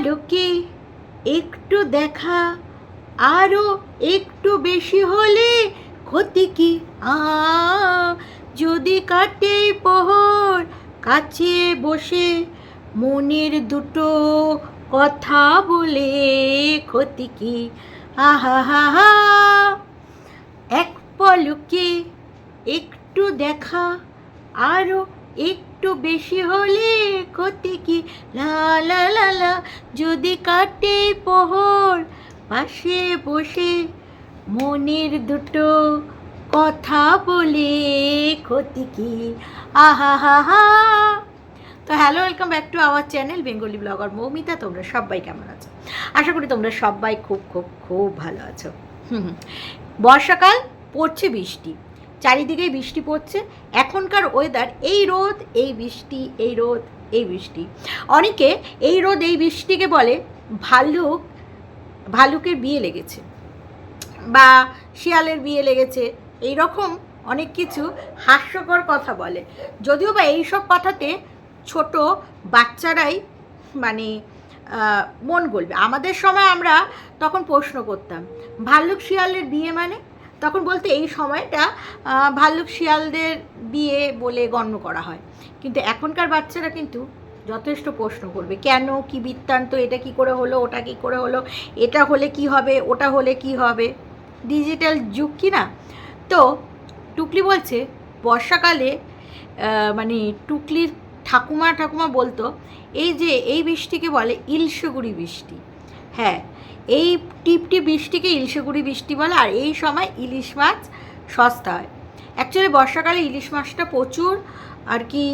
পলকে একটু দেখা, আরও একটু বেশি হলে ক্ষতি কি? যদি কাটে পোহর, কাছে বসে মনের দুটো কথা বলে ক্ষতি কি? আহা হা। এক পলকে একটু দেখা, আরও একটু বেশি হলে ক্ষতি কি? লা লা যদি কাটে পোহর, পাশে বসে মনের দুটো কথা বলে ক্ষতি কি? আহা, হা হা। তো hello welcome back to our channel Bengali blogger Moumita তোমরা সবাই কেমন আছো? আশা করি তোমরা সবাই খুব খুব খুব ভালো আছো। হুম। বর্ষাকাল, পড়ছে বৃষ্টি। চারিদিকেই বৃষ্টি পড়ছে। এখনকার ওয়েদার এই রোদ, এই বৃষ্টি, এই রোদ, এই বৃষ্টি। অনেকে এই রোদ, এই বৃষ্টিকে বলে ভাল্লুক ভাল্লুকের বিয়ে লেগেছে বা শিয়ালের বিয়ে লেগেছে। এই রকম অনেক কিছু হাস্যকর কথা বলে। যদিও বা এইসব কথাতে ছোট বাচ্চারাই মানে মন গলবে। আমাদের সময় আমরা তখন প্রশ্ন করতাম ভাল্লুক শিয়ালের বিয়ে মানে? তখন বলতে এই সময়টা ভাল্লুক শিয়ালদের বিয়ে বলে গণ্য করা হয়। কিন্তু এখনকার বাচ্চারা কিন্তু যথেষ্ট প্রশ্ন করবে, কেন, কি বৃত্তান্ত, এটা কি করে হলো, ওটা কি করে হলো, এটা হলে কি হবে, ওটা হলে কি হবে? ডিজিটাল যুগ কি না? তো টুকলি বলছে, বর্ষাকালে মানে টুকলির ঠাকুমা ঠাকুমা বলতো, এই যে এই বৃষ্টিকে বলে ইলশগুড়ি বৃষ্টি। হ্যাঁ এই টিপটি বৃষ্টিকে ইলশগুড়ি বৃষ্টি বলে, আর এই সময় ইলিশ মাছ সস্তা হয়। অ্যাকচুয়ালি বর্ষাকালে ইলিশ মাছটা প্রচুর, আর কি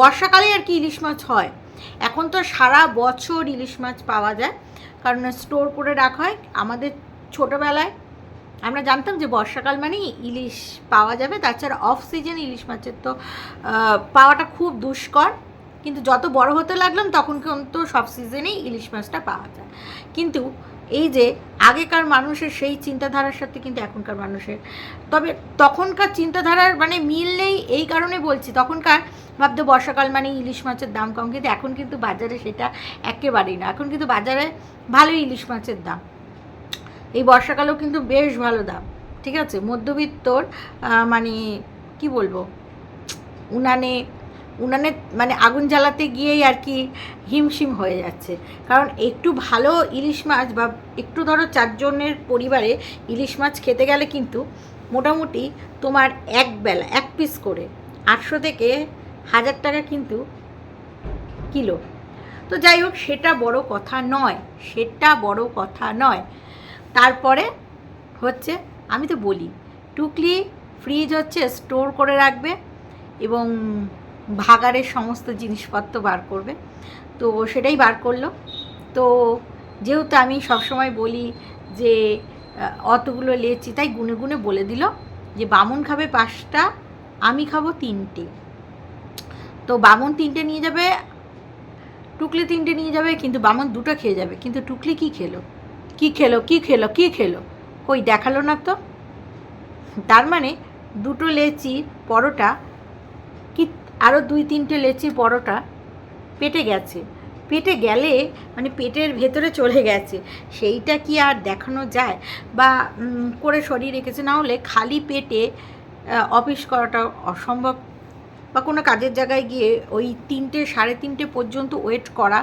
বর্ষাকালে আর কি ইলিশ মাছ হয়। এখন তো সারা বছর ইলিশ মাছ পাওয়া যায়, কারণ স্টোর করে রাখা হয়। আমাদের ছোটোবেলায় আমরা জানতাম যে বর্ষাকাল মানেই ইলিশ পাওয়া যাবে, তাছাড়া অফ সিজন ইলিশ মাছের তো পাওয়াটা খুব দুষ্কর। কিন্তু যত বড় হতে লাগলাম, তখন কিন্তু সব সিজনেই ইলিশ মাছটা পাওয়া যায়। কিন্তু এই যে আগেকার মানুষের সেই চিন্তাধারার সাথে কিন্তু এখনকার মানুষের, তবে তখনকার চিন্তাধারার মানে মিল নেই এই কারণে বলছি, তখনকার ভাবতো বর্ষাকাল মানে ইলিশ মাছের দাম কম, কিন্তু এখন কিন্তু বাজারে সেটা একেবারেই না। এখন কিন্তু বাজারে ভালো ইলিশ মাছের দাম। এই বর্ষাকালেও কিন্তু বেশ ভালো দাম, ঠিক আছে? মধ্যবিত্তর মানে কি বলব? উনানে উনানে মানে আগুন জ্বালাতে গিয়েই আর কি হিমশিম হয়ে যাচ্ছে। কারণ একটু ভালো ইলিশ মাছ বা একটু ধরো চারজনের পরিবারে ইলিশ মাছ খেতে গেলে কিন্তু মোটামুটি তোমার এক বেলা, এক পিস করে আটশো থেকে হাজার টাকা কিন্তু কিলো। তো যাই হোক, সেটা বড় কথা নয়, সেটা বড় কথা নয়। তারপরে হচ্ছে, আমি তো বলি, টুকলি ফ্রিজ হচ্ছে স্টোর করে রাখবে এবং ভাগাড়ের সমস্ত জিনিসপত্র বার করবে। তো সেটাই বার করল। তো যেহেতু আমি সবসময় বলি যে অতগুলো লেচি, তাই গুনে গুনে বলে দিল যে, বামুন খাবে পাঁচটা, আমি খাব তিনটে। তো বামুন তিনটে নিয়ে যাবে, টুকলি তিনটে নিয়ে যাবে, কিন্তু বামুন দুটো খেয়ে যাবে। কিন্তু টুকলি কি খেলো? কি খেলো? কি খেলো? কি খেলো? কই দেখাল না তো? তার মানে দুটো লেচি, পরোটা আরও দুই তিনটে লেচির পরোটা পেটে গেছে। পেটে গেলে মানে পেটের ভেতরে চলে গেছে। সেইটা কি আর দেখানো যায়? বা করে সরিয়ে রেখেছে, না হলে খালি পেটে অফিস করাটা অসম্ভব। বা কোনো কাজের জায়গায় গিয়ে ওই তিনটে, সাড়ে তিনটে পর্যন্ত ওয়েট করা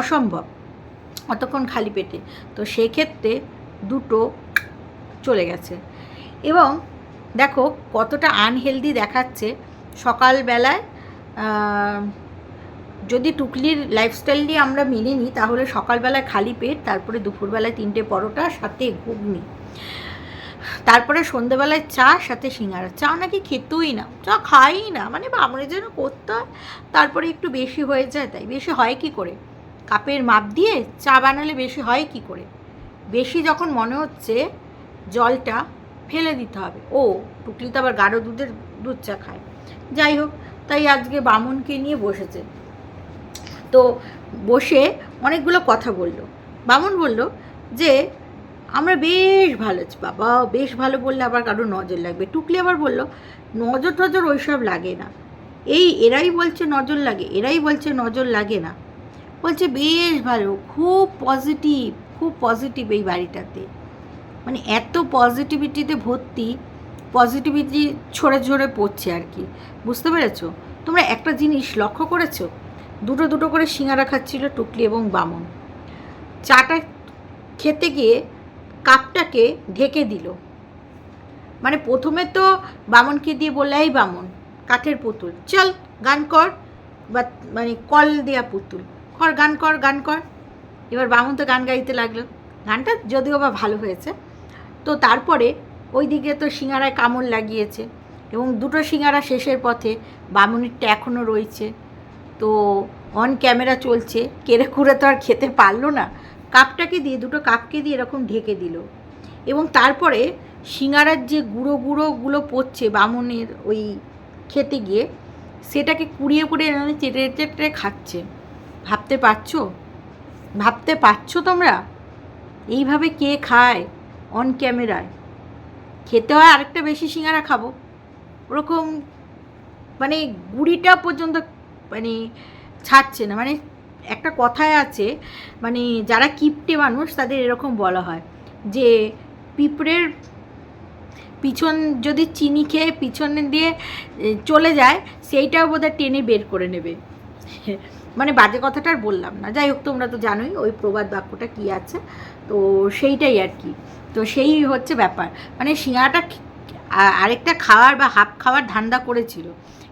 অসম্ভব। অতক্ষণ খালি পেটে। তো সেক্ষেত্রে দুটো চলে গেছে। এবং দেখো কতটা আনহেলদি দেখাচ্ছে। সকালবেলায় যদি টুকলির লাইফস্টাইল নিয়ে আমরা মেনে নিই, তাহলে সকালবেলায় খালি পেট, তারপরে দুপুরবেলায় তিনটে পরোটা, সাথে ঘুগনি। তারপরে সন্ধেবেলায় চা, সাথে সিঙ্গারা। চা নাকি খেতেই না, চা খাই না মানে বামনের যেন করতে হয়। তারপরে একটু বেশি হয়ে যায় তাই, বেশি হয় কি করে? কাপের মাপ দিয়ে চা বানালে বেশি হয় কি করে? বেশি যখন মনে হচ্ছে, জলটা ফেলে দিতে হবে। ও, টুকলি তো আবার গাঢ় দুধের দুধ চা খায়। যাই হোক, তাই আজকে বামুনকে নিয়ে বসেছে। তো বসে অনেকগুলো কথা বলল। বামুন বলল যে, আমরা বেশ ভালো বাবা, বেশ ভালো বললে আবার কারও নজর লাগবে। টুকলি আবার বলল, নজর টজর ওইসব লাগে না। এই এরাই বলছে নজর লাগে, এরাই বলছে নজর লাগে না। বলছে, বেশ ভালো, খুব পজিটিভ খুব পজিটিভ এই বাড়িটাতে। মানে এত পজিটিভিটিতে ভর্তি পজিটিভিটি ছড়ে ছড়ে পড়ছে আর কি। বুঝতে পেরেছ? তোমরা একটা জিনিস লক্ষ্য করেছ? দুটো দুটো করে সিঙ্গারা খাচ্ছিল টুকলি এবং বামন। চাটা খেতে গিয়ে কাপটাকে ঢেকে দিল। মানে প্রথমে তো বামনকে দিয়ে বললে, এই বামন, কাঠের পুতুল, চল গান কর, বা মানে কল দেয়া পুতুল, কর, গান কর গান কর। এবার বামন তো গান গাইতে লাগল। গানটা যদিও বা ভালো হয়েছে। তো তারপরে ওইদিকে তো সিঙ্গারায় কামড় লাগিয়েছে এবং দুটো সিঙ্গারা শেষের পথে বামুনিরটা এখনও রয়েছে। তো অন ক্যামেরা চলছে কেড়ে কুড়ে তো আর খেতে পারল না। কাপটাকে দিয়ে, দুটো কাপকে দিয়ে এরকম ঢেকে দিল। এবং তারপরে সিঙ্গারার যে গুঁড়ো গুঁড়োগুলো পড়ছে বামনের ওই খেতে গিয়ে, সেটাকে কুড়িয়ে কুড়িয়ে এনে চেটে চেটে খাচ্ছে। ভাবতে পারছ? ভাবতে পারছ তোমরা? এইভাবে কে খায় অন ক্যামেরায় খেতে হয় আরেকটা বেশি সিঙ্গারা খাব। ওরকম মানে গুড়িটা পর্যন্ত মানে ছাড়ছে না। মানে একটা কথায় আছে মানে যারা কিপটে মানুষ তাদের এরকম বলা হয় যে পিঁপড়ের পিছন যদি চিনি খেয়ে পিছনে দিয়ে চলে যায়, সেইটাও বোধহয় টেনে বের করে নেবে। মানে বাজে কথাটা আর বললাম না। যাই হোক, তোমরা তো জানোই ওই প্রবাদ বাক্যটা কী আছে। তো সেইটাই আর কি। তো সেই হচ্ছে ব্যাপার। মানে শিঙাটা আরেকটা খাওয়ার বা হাফ খাওয়ার ধান্দা করেছিল।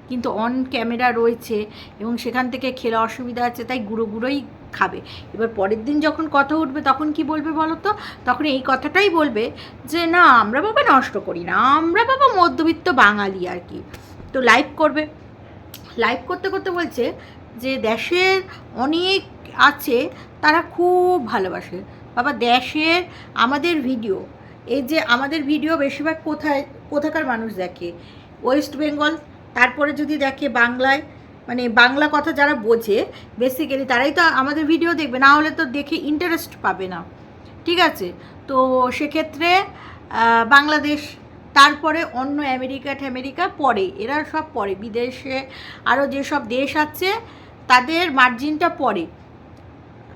কিন্তু অন ক্যামেরা রয়েছে এবং সেখান থেকে খেলে অসুবিধা আছে, তাই গুঁড়ো গুঁড়োই খাবে। এবার পরের দিন যখন কথা উঠবে, তখন কি বলবে বলো তো? তখন এই কথাটাই বলবে যে, না, আমরা বাবা নষ্ট করি না। আমরা বাবা মধ্যবিত্ত বাঙালি আর কি। তো লাইভ করবে। লাইভ করতে করতে বলছে যে দেশের অনেক আছে তারা খুব ভালোবাসে। বাবা, দেশের আমাদের ভিডিও এই যে আমাদের ভিডিও বেশিরভাগ কোথায়, কোথাকার মানুষ দেখে? ওয়েস্ট বেঙ্গল তারপরে যদি দেখে বাংলায় মানে বাংলা কথা যারা বোঝে বেসিক্যালি তারাই তো আমাদের ভিডিও দেখবে, না হলে তো দেখে ইন্টারেস্ট পাবে না। ঠিক আছে? তো সেক্ষেত্রে বাংলাদেশ তারপরে অন্য আমেরিকা ঠ্যামেরিকা পরে, এরা সব পরে। বিদেশে আরও যেসব দেশ আছে, তাদের মার্জিনটা পরে।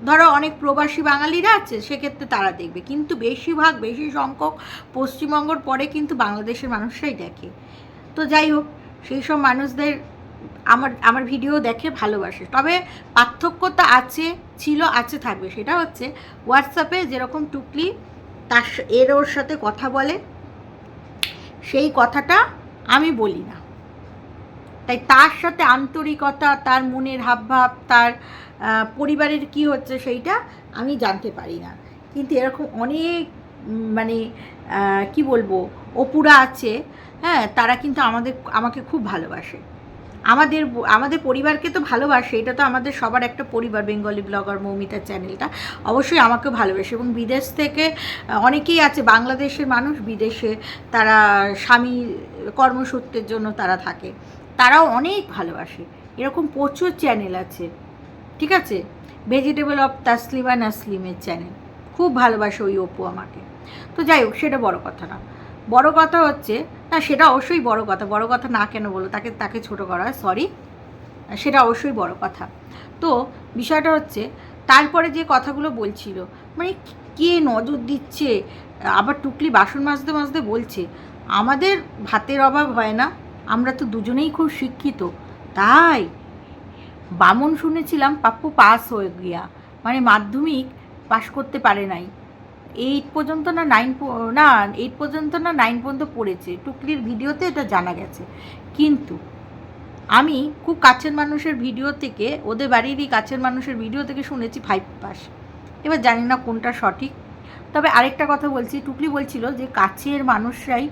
ধরো অনেক প্রবাসী বাঙালিরা আছে, সেক্ষেত্রে তারা দেখবে। কিন্তু বেশিরভাগ, বেশি সংখ্যক পশ্চিমবঙ্গর পরে কিন্তু বাংলাদেশের মানুষরাই দেখে। তো যাই হোক, সেই সব মানুষদের আমার আমার ভিডিও দেখে ভালোবাসে। তবে পার্থক্যতা আছে, ছিল, আছে, থাকবে। সেটা হচ্ছে হোয়াটসঅ্যাপে যেরকম টুকলি তার এর ওর সাথে কথা বলে সেই কথাটা আমি বলি না। তাই তার সাথে আন্তরিকতা, তার মনের হাবভাব, তার পরিবারের কি হচ্ছে সেইটা আমি জানতে পারি না। কিন্তু এরকম অনেক মানে কি বলব, অপুরা আছে হ্যাঁ তারা কিন্তু আমাদের, আমাকে খুব ভালোবাসে। আমাদের আমাদের পরিবারকে তো ভালোবাসে, এটা তো আমাদের সবার একটা পরিবার, বেঙ্গলি ব্লগার মৌমিতার চ্যানেলটা। অবশ্যই আমাকেও ভালোবাসে এবং বিদেশ থেকে অনেকেই আছে, বাংলাদেশের মানুষ বিদেশে, তারা স্বামী কর্মসূত্রের জন্য তারা থাকে। তারাও অনেক ভালোবাসে। এরকম প্রচুর চ্যানেল আছে। ঠিক আছে? ভেজিটেবল অফ তাসলিমা নাসলিমের চ্যানেল খুব ভালোবাসে ওই অপু আমাকে। তো যাই হোক, সেটা বড় কথা না। বড় কথা হচ্ছে, না, সেটা অবশ্যই বড় কথা বড় কথা না কেন বলো, তাকে তাকে ছোট করা সরি সেটা অবশ্যই বড় কথা। তো বিষয়টা হচ্ছে, তারপরে যে কথাগুলো বলছিল মানে কে নজর দিচ্ছে, আবার টুকলি বাসন মাজতে মাজতে বলছে, আমাদের ভাতের অভাব হয় না, আমরা তো দুজনেই খুব শিক্ষিত, তাই বামন শুনেছিলাম পাপ্পু পাস হয়ে গিয়া মানে মাধ্যমিক পাশ করতে পারে নাই এইট পর্যন্ত না নাইন না এইট পর্যন্ত না নাইন পর্যন্ত পড়েছে। টুকলির ভিডিওতে এটা জানা গেছে। কিন্তু আমি খুব কাছের মানুষের ভিডিও থেকে ওদের বাড়িরই কাছের মানুষের ভিডিও থেকে শুনেছি ফাইভ পাস এবার জানি না কোনটা সঠিক। তবে আরেকটা কথা বলছি টুকলি বলছিল যে কাছের মানুষরাই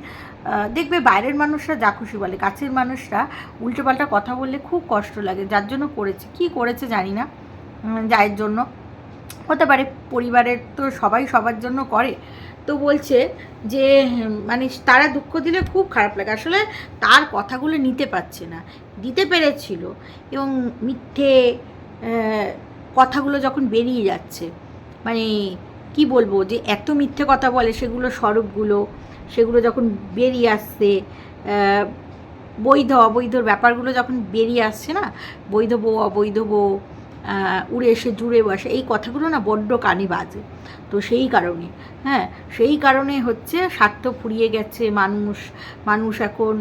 দেখবে বাইরের মানুষরা যা খুশি বলে কাছের মানুষরা উল্টোপাল্টা কথা বললে খুব কষ্ট লাগে। যার জন্য করেছে। কি করেছে জানি না উম, যার জন্য। হতে পারে, পরিবারের তো সবাই সবার জন্য করে। তো বলছে যে মানে তারা দুঃখ দিলে খুব খারাপ লাগে। আসলে তার কথাগুলো নিতে পারছে না, দিতে পেরেছিল এবং মিথ্যে কথাগুলো যখন বেরিয়ে যাচ্ছে মানে কি বলব যে, এত মিথ্যে কথা বলে সেগুলো স্বরূপগুলো, সেগুলো যখন বেরিয়ে আসছে বৈধ অবৈধর ব্যাপারগুলো যখন বেরিয়ে আসছে না, বৈধ বউ, অবৈধ বউ উড়ে এসে জুড়ে বসে। এই কথাগুলো না বড্ড কানে বাজে। তো সেই কারণে হ্যাঁ সেই কারণে হচ্ছে স্বার্থ ফুরিয়ে গেছে মানুষ। মানুষ এখন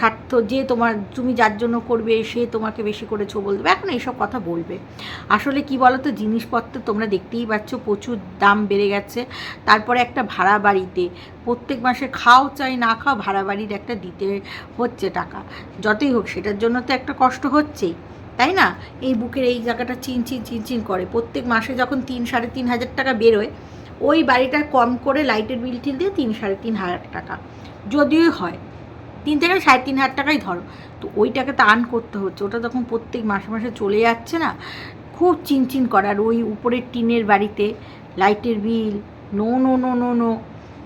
স্বার্থ যে তোমার, তুমি যার জন্য করবে, সে তোমাকে বেশি করে ছবল দেবে। এখন এইসব কথা বলবে। আসলে কি বলো তো জিনিসপত্র তোমরা দেখতেই পাচ্ছ, প্রচুর দাম বেড়ে গেছে। তারপরে একটা ভাড়া বাড়িতে। প্রত্যেক মাসে খাও চাই, না খাও ভাড়া বাড়ির একটা দিতে হচ্ছে টাকা। যতই হোক, সেটার জন্য তো একটা কষ্ট হচ্ছেই। তাই না? এই বুকের এই জায়গাটা চিনচিন চিনচিন করে। প্রত্যেক মাসে যখন তিন, সাড়ে তিন হাজার টাকা বেরোয়, ওই বাড়িটা কম করে লাইটের বিল টিল দিয়ে তিন, সাড়ে তিন হাজার টাকা। যদিও হয়, তিন থেকে সাড়ে তিন হাজার টাকাই ধরো। তো ওইটাকে তো আর্ন করতে হচ্ছে। ওটা তখন প্রত্যেক মাসে মাসে চলে যাচ্ছে না? খুব চিনচিন করার ওই উপরের টিনের বাড়িতে লাইটের bill, no no no no no.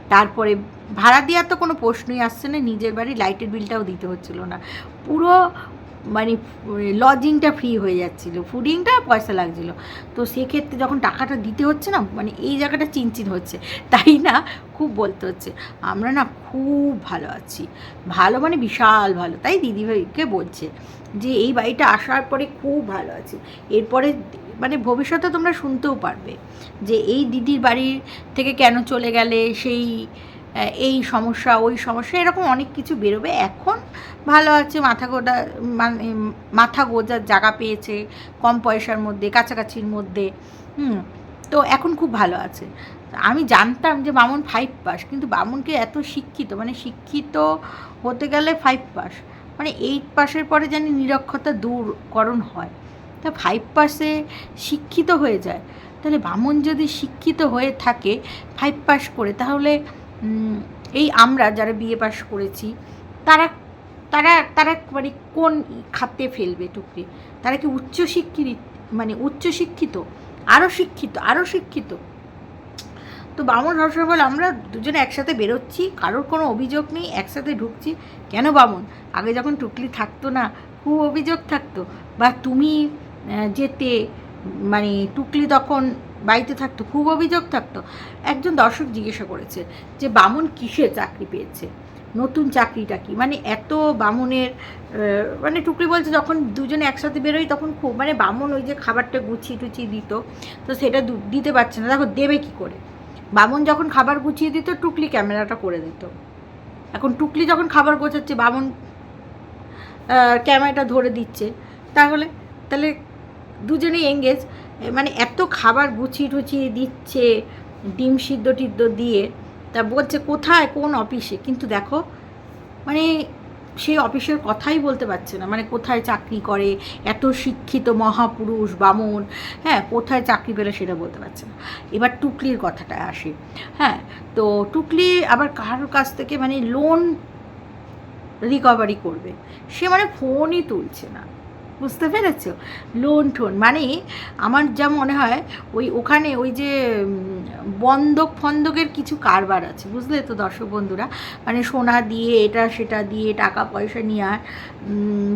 তারপরে ভাড়া দেওয়ার তো কোনো প্রশ্নই আসছে না। নিজের বাড়ি লাইটের বিলটাও দিতে হচ্ছিল না। পুরো মানে লজিংটা ফ্রি হয়ে যাচ্ছিল। ফুডিংটা পয়সা লাগছিল। তো সেক্ষেত্রে যখন টাকাটা দিতে হচ্ছে না মানে এই জায়গাটা চিনচিন হচ্ছে। তাই না? খুব বলতে হচ্ছে। আমরা না খুব ভালো আছি। ভালো মানে বিশাল ভালো। তাই দিদিভাইকে বলছে যে, এই বাড়িটা আসার পরে খুব ভালো আছি। এরপরে মানে ভবিষ্যতে তোমরা শুনতেও পারবে যে, এই দিদির বাড়ির থেকে কেন চলে গেলে? সেই এই সমস্যা, ওই সমস্যা, এরকম অনেক কিছু বেরোবে। এখন ভালো আছে, মাথা গোটা মানে মাথা গোজার জায়গা পেয়েছে কম পয়সার মধ্যে, কাছাকাছির মধ্যে। হুম, তো এখন খুব ভালো আছে। আমি জানতাম যে বামুন ফাইভ পাস কিন্তু বামুনকে এত শিক্ষিত মানে শিক্ষিত হতে গেলে ফাইভ পাস মানে এইট পাসের পরে জানি নিরক্ষতা দূরকরণ হয়। তা ফাইভ পাসে শিক্ষিত হয়ে যায়। তাহলে বামুন যদি শিক্ষিত হয়ে থাকে ফাইভ পাস করে, তাহলে এই আমরা যারা বিএ পাস করেছি, তারা তারা তারা মানে কোন খাতে ফেলবে টুকরি? তারা কি উচ্চশিক্ষিত মানে উচ্চশিক্ষিত আরও শিক্ষিত আরও শিক্ষিত? তো বামন সবসময় বলে আমরা দুজনে একসাথে বেরোচ্ছি, কারোর কোনো অভিযোগ নেই, একসাথে ঢুকছি। কেন বামন? আগে যখন টুকলি থাকতো না, খুব অভিযোগ থাকতো, বা তুমি যেতে মানে টুকলি তখন বাড়িতে থাকতো, খুব অভিযোগ থাকতো। একজন দর্শক জিজ্ঞাসা করেছে যে, বামন কিসে চাকরি পেয়েছে? নতুন চাকরিটা কি? মানে এত বামুনের মানে টুকরি বলছে যখন দুজনে একসাথে বেরোই তখন খুব মানে বামুন ওই যে খাবারটা গুছিয়ে টুচিয়ে দিত, তো সেটা দিতে পারছে না। দেখো, দেবে কি করে? বামুন যখন খাবার গুছিয়ে দিত, টুকলি ক্যামেরাটা করে দিত। এখন টুকলি যখন খাবার গোছাচ্ছে, বামুন ক্যামেরাটা ধরে দিচ্ছে। তাহলে তাহলে দুজনেই এঙ্গেজ মানে এত খাবার গুছিয়ে টুচিয়ে দিচ্ছে, ডিম সিদ্ধ টিদ্ধ দিয়ে, তা বলছে কোথায়, কোন অফিসে? কিন্তু দেখো মানে সেই অফিসের কথাই বলতে পারছে না। মানে কোথায় চাকরি করে, এত শিক্ষিত মহাপুরুষ, বামন হ্যাঁ কোথায় চাকরি পেলে সেটা বলতে পারছে না। এবার টুকলির কথাটা আসে হ্যাঁ তো টুকলি আবার কারোর কাছ থেকে মানে লোন রিকভারি করবে। সে মানে ফোনই তুলছে না। বুঝতে পেরেছ? লোন ঠোন মানে আমার যা মনে হয় ওই ওখানে ওই যে বন্ধক ফন্দকের কিছু কারবার আছে, বুঝলে তো দর্শক বন্ধুরা? মানে সোনা দিয়ে, এটা সেটা দিয়ে টাকা পয়সা নেওয়ার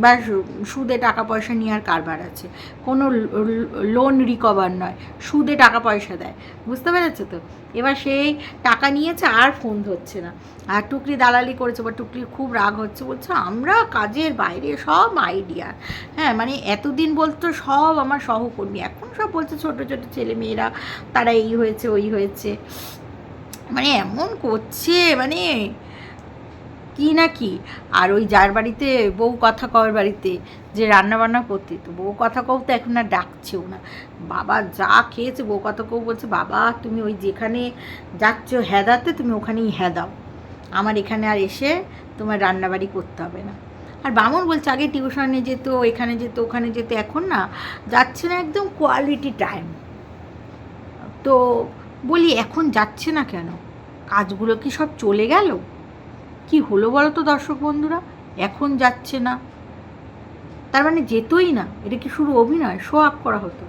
বা সুদে টাকা পয়সা নেওয়ার কারবার আছে। কোনো লোন রিকভার নয়, সুদে টাকা পয়সা দেয়, বুঝতে পেরেছ তো? এবার সেই টাকা নিয়েছে, আর ফোন ধরছে না। আর টুকরি দালালি করেছে, বা টুকরির খুব রাগ হচ্ছে, বলছে, আমরা কাজের বাইরে সব আইডিয়া হ্যাঁ মানে এতদিন বলতো সব আমার সহকর্মী, এখন সব বলছে ছোট ছোট ছেলে মেয়েরা তারা এই হয়েছে, ওই হয়েছে মানে এমন করছে মানে কি না কি? আর ওই যার বাড়িতে বউ কথা কওয়ার বাড়িতে যে রান্না বান্না করতে, তো বউ কথা কও তো এখন আর ডাকছেও না। বাবা যা খেয়েছে, বউ কথা কও বলছে, বাবা, তুমি ওই যেখানে যাচ্ছ হেদাতে, তুমি ওখানেই হেদাও। আমার এখানে আর এসে তোমার রান্নাবাড়ি করতে হবে না। আর বামন বলছে, আগে টিউশনে যেত, এখানে যেত, ওখানে যেত, এখন না যাচ্ছে না একদম কোয়ালিটি টাইম তো বলি, এখন যাচ্ছে না কেন? কাজগুলো কি সব চলে গেল? কি হলো বলো তো দর্শক বন্ধুরা? এখন যাচ্ছে না। তার মানে যেতই না, এটা কি শুরু অভিনয়? শো আপ করা হতো।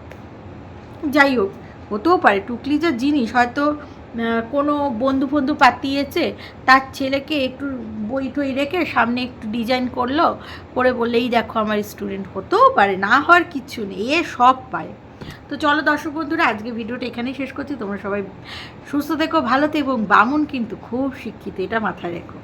যাই হোক, হতেও পারে। টুকলি যা জিনিস, হয়তো কোনো বন্ধু বন্ধু পাতিয়েছে, তার ছেলেকে একটু বই টই রেখে সামনে একটু ডিজাইন করল, করে বললেই দেখো, আমার স্টুডেন্ট হতেও পারে, না হওয়ার কিচ্ছু নেই, এ সব পারে তো চলো দর্শক বন্ধুরা, আজকে ভিডিওটা এখানেই শেষ করছি। তোমরা সবাই সুস্থ থেকো, ভালো থেকো এবং বামুন কিন্তু খুব শিক্ষিত, এটা মাথায় রেখো।